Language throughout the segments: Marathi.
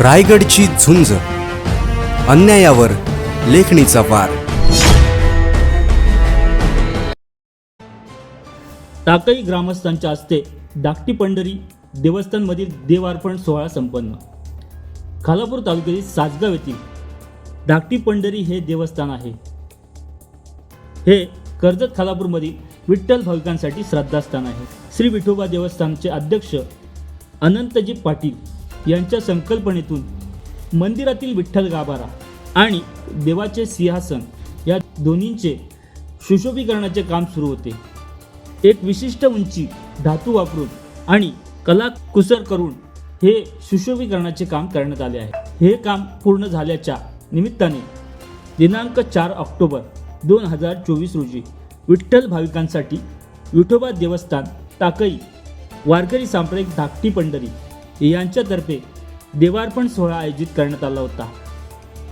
रायगडची झुंज. अन्यायावर लेखणीचा वार. टाकळी ग्रामस्थांच्या हस्ते धाकटी पंढरी देवस्थानमधील देवार्पण सोहळा संपन्न. खालापूर तालुक्यातील सासगाव येथील धाकटी पंढरी हे देवस्थान आहे. हे कर्जत खालापूरमधील विठ्ठल भाविकांसाठी श्रद्धास्थान आहे. श्री विठोबा देवस्थानचे अध्यक्ष अनंतजी पाटील यांच्या संकल्पनेतून मंदिरातील विठ्ठल गाभारा आणि देवाचे सिंहासन या दोन्हींचे सुशोभीकरणाचे काम सुरू होते. एक विशिष्ट उंची धातू वापरून आणि कला कुसर करून हे सुशोभीकरणाचे काम करण्यात आले आहे. हे काम पूर्ण झाल्याच्या निमित्ताने दिनांक चार ऑक्टोबर दोन हजार चोवीस रोजी विठ्ठल भाविकांसाठी विठोबा देवस्थान टाकई वारकरी सांप्रदायिक धाकटी पंढरी यांच्यातर्फे देवार्पण सोहळा आयोजित करण्यात आला होता.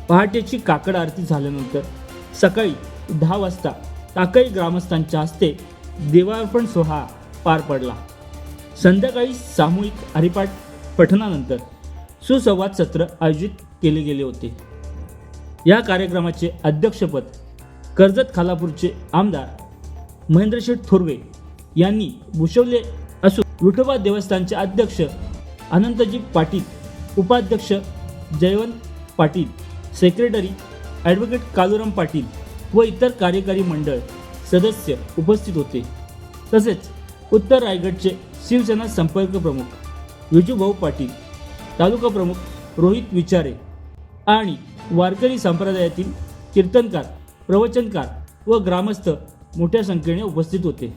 पहाटेची काकड आरती झाल्यानंतर सकाळी दहा वाजता टाकळी ग्रामस्थांच्या हस्ते देवार्पण सोहळा पार पडला. संध्याकाळी सामूहिक हरिपाठ पठणानंतर सुसंवाद सत्र आयोजित केले गेले होते. या कार्यक्रमाचे अध्यक्षपद कर्जत खालापूरचे आमदार महेंद्रशेठ थोरवे यांनी भूषवले असून विठोबा देवस्थानचे अध्यक्ष अनंतजी पाटील उपाध्यक्ष जयवंत पाटील सेक्रेटरी ॲडव्होकेट कालुराम पाटील व इतर कार्यकारी मंडळ सदस्य उपस्थित होते. तसेच उत्तर रायगडचे शिवसेना संपर्क प्रमुख विजूभाऊ पाटील तालुका प्रमुख रोहित विचारे आणि वारकरी संप्रदायातील कीर्तनकार प्रवचनकार व ग्रामस्थ मोठ्या संख्येने उपस्थित होते.